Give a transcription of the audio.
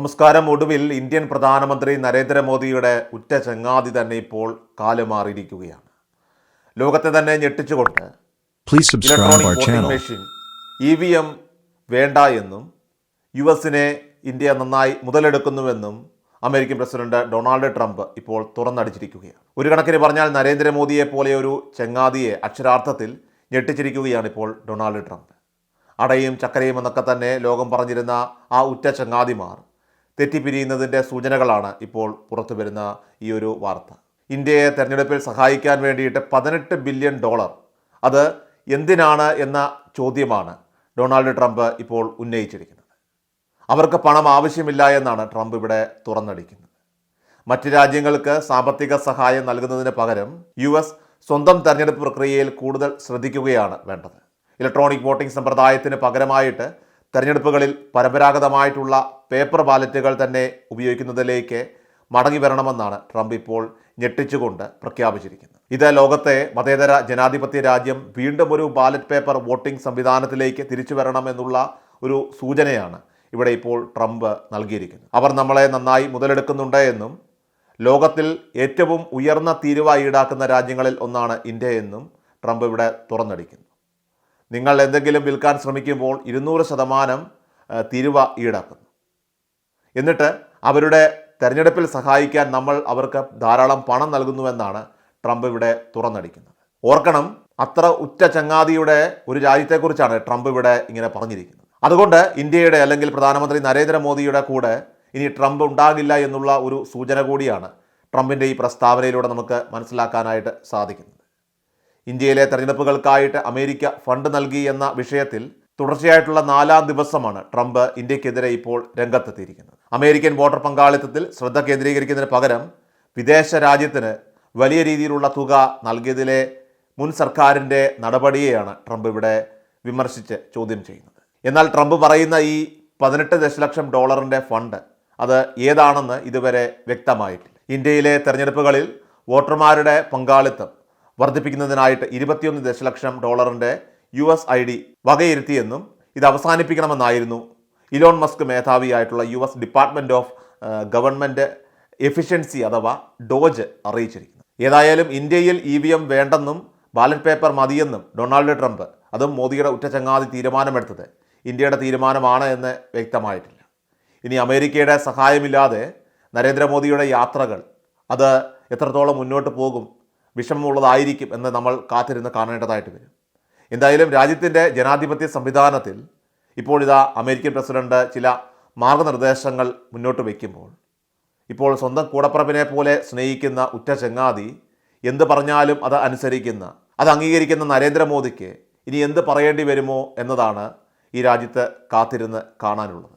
നമസ്കാരം. ഒടുവിൽ ഇന്ത്യൻ പ്രധാനമന്ത്രി നരേന്ദ്രമോദിയുടെ ഉറ്റ ചങ്ങാതി തന്നെ ഇപ്പോൾ കാലുമാറിയിരിക്കുകയാണ്. ലോകത്തെ തന്നെ ഞെട്ടിച്ചുകൊണ്ട് electronic. Machine E V M വേണ്ട എന്നും യു എസിനെ ഇന്ത്യ നന്നായി മുതലെടുക്കുന്നുവെന്നും അമേരിക്കൻ പ്രസിഡന്റ് ഡൊണാൾഡ് ട്രംപ് ഇപ്പോൾ തുറന്നടിച്ചിരിക്കുകയാണ്. ഒരു കണക്കിന് പറഞ്ഞാൽ നരേന്ദ്രമോദിയെ പോലെ ഒരു ചങ്ങാതിയെ അക്ഷരാർത്ഥത്തിൽ ഞെട്ടിച്ചിരിക്കുകയാണ് ഇപ്പോൾ ഡൊണാൾഡ് ട്രംപ്. അടയും ചക്കരയും എന്നൊക്കെ തന്നെ ലോകം പറഞ്ഞിരുന്ന ആ ഉറ്റ ചങ്ങാതിമാർ തെറ്റിപ്പിരിയുന്നതിന്റെ സൂചനകളാണ് ഇപ്പോൾ പുറത്തു വരുന്ന ഈ ഒരു വാർത്ത. ഇന്ത്യയെ തെരഞ്ഞെടുപ്പിൽ സഹായിക്കാൻ വേണ്ടിയിട്ട് പതിനെട്ട് ബില്യൺ ഡോളർ. അത് എന്തിനാണ് എന്ന ചോദ്യമാണ് ഡൊണാൾഡ് ട്രംപ് ഇപ്പോൾ ഉന്നയിച്ചിരിക്കുന്നത്. അവർക്ക് പണം ആവശ്യമില്ല എന്നാണ് ട്രംപ് ഇവിടെ തുറന്നടിക്കുന്നത്. മറ്റ് രാജ്യങ്ങൾക്ക് സാമ്പത്തിക സഹായം നൽകുന്നതിന് പകരം യു എസ് സ്വന്തം തെരഞ്ഞെടുപ്പ് പ്രക്രിയയിൽ കൂടുതൽ ശ്രദ്ധിക്കുകയാണ് വേണ്ടത്. ഇലക്ട്രോണിക് വോട്ടിംഗ് സമ്പ്രദായത്തിന് പകരമായിട്ട് തെരഞ്ഞെടുപ്പുകളിൽ പരമ്പരാഗതമായിട്ടുള്ള പേപ്പർ ബാലറ്റുകൾ തന്നെ ഉപയോഗിക്കുന്നതിലേക്ക് മടങ്ങി വരണമെന്നാണ് ട്രംപ് ഇപ്പോൾ ഞെട്ടിച്ചുകൊണ്ട് പ്രഖ്യാപിച്ചിരിക്കുന്നത്. ഇത് ലോകത്തെ മതേതര ജനാധിപത്യ രാജ്യം വീണ്ടും ഒരു ബാലറ്റ് പേപ്പർ വോട്ടിംഗ് സംവിധാനത്തിലേക്ക് തിരിച്ചു വരണം എന്നുള്ള ഒരു സൂചനയാണ് ഇവിടെ ഇപ്പോൾ ട്രംപ് നൽകിയിരിക്കുന്നത്. അവർ നമ്മളെ നന്നായി മുതലെടുക്കുന്നുണ്ട് എന്നും ലോകത്തിൽ ഏറ്റവും ഉയർന്ന തീരുവ ഈടാക്കുന്ന രാജ്യങ്ങളിൽ ഒന്നാണ് ഇന്ത്യ എന്നും ട്രംപ് ഇവിടെ തുറന്നടിക്കുന്നു. നിങ്ങൾ എന്തെങ്കിലും വിൽക്കാൻ ശ്രമിക്കുമ്പോൾ ഇരുന്നൂറ് ശതമാനം തിരുവ ഈടാക്കുന്നു. എന്നിട്ട് അവരുടെ തെരഞ്ഞെടുപ്പിൽ സഹായിക്കാൻ നമ്മൾ അവർക്ക് ധാരാളം പണം നൽകുന്നുവെന്നാണ് ട്രംപ് ഇവിടെ തുറന്നടിക്കുന്നത്. ഓർക്കണം അത്ര ഉറ്റ ചങ്ങാതിയുടെ ഒരു രാജ്യത്തെക്കുറിച്ചാണ് ട്രംപ് ഇവിടെ ഇങ്ങനെ പറഞ്ഞിരിക്കുന്നത്. അതുകൊണ്ട് ഇന്ത്യയുടെ അല്ലെങ്കിൽ പ്രധാനമന്ത്രി നരേന്ദ്രമോദിയുടെ കൂടെ ഇനി ട്രംപ് ഉണ്ടാകില്ല എന്നുള്ള ഒരു സൂചന കൂടിയാണ് ട്രംപിന്റെ ഈ പ്രസ്താവനയിലൂടെ നമുക്ക് മനസ്സിലാക്കാനായിട്ട് സാധിക്കുന്നത്. ഇന്ത്യയിലെ തെരഞ്ഞെടുപ്പുകൾക്കായിട്ട് അമേരിക്ക ഫണ്ട് നൽകി എന്ന വിഷയത്തിൽ തുടർച്ചയായിട്ടുള്ള നാലാം ദിവസമാണ് ട്രംപ് ഇന്ത്യക്കെതിരെ ഇപ്പോൾ രംഗത്തെത്തിയിരിക്കുന്നത്. അമേരിക്കൻ വോട്ടർ പങ്കാളിത്തത്തിൽ ശ്രദ്ധ കേന്ദ്രീകരിക്കുന്നതിന് പകരം വിദേശ രാജ്യത്തിന് വലിയ രീതിയിലുള്ള തുക നൽകിയതിലെ മുൻ സർക്കാരിന്റെ നടപടിയെയാണ് ട്രംപ് ഇവിടെ വിമർശിച്ച് ചോദ്യം ചെയ്യുന്നത്. എന്നാൽ ട്രംപ് പറയുന്ന ഈ പതിനെട്ട് ദശലക്ഷം ഡോളറിന്റെ ഫണ്ട് അത് ഏതാണെന്ന് ഇതുവരെ വ്യക്തമായിട്ടില്ല. ഇന്ത്യയിലെ തെരഞ്ഞെടുപ്പുകളിൽ വോട്ടർമാരുടെ പങ്കാളിത്തം വർദ്ധിപ്പിക്കുന്നതിനായിട്ട് ഇരുപത്തിയൊന്ന് ദശലക്ഷം ഡോളറിന്റെ യു എസ് ഐ ഡി വകയിരുത്തിയെന്നും ഇത് അവസാനിപ്പിക്കണമെന്നായിരുന്നു Elon Musk മേധാവിയായിട്ടുള്ള U S department of government efficiency അഥവാ ഡോജ് അറിയിച്ചിരിക്കുന്നു. ഏതായാലും ഇന്ത്യയിൽ ഇ വി എം വേണ്ടെന്നും ബാലറ്റ് പേപ്പർ മതിയെന്നും ഡൊണാൾഡ് ട്രംപ് അതും മോദിയുടെ ഉറ്റ ചങ്ങാതി തീരുമാനമെടുത്തത് ഇന്ത്യയുടെ തീരുമാനമാണ് എന്ന് വ്യക്തമായിട്ടില്ല. ഇനി അമേരിക്കയുടെ സഹായമില്ലാതെ നരേന്ദ്രമോദിയുടെ യാത്രകൾ അത് എത്രത്തോളം മുന്നോട്ട് പോകും വിഷമമുള്ളതായിരിക്കും എന്ന് നമ്മൾ കാത്തിരുന്ന് കാണേണ്ടതായിട്ട് വരും. എന്തായാലും രാജ്യത്തിന്റെ ജനാധിപത്യ സംവിധാനത്തിൽ ഇപ്പോഴിതാ അമേരിക്കൻ പ്രസിഡന്റ് ചില മാർഗനിർദ്ദേശങ്ങൾ മുന്നോട്ട് വയ്ക്കുമ്പോൾ ഇപ്പോൾ സ്വന്തം കൂടപ്പറപ്പിനെ പോലെ സ്നേഹിക്കുന്ന ഉറ്റ ചങ്ങാതി എന്ത് പറഞ്ഞാലും അത് അനുസരിക്കുന്ന അത് അംഗീകരിക്കുന്ന നരേന്ദ്രമോദിക്ക് ഇനി എന്ത് പറയേണ്ടി വരുമോ എന്നതാണ് ഈ രാജ്യത്ത് കാത്തിരുന്ന് കാണാനുള്ളത്.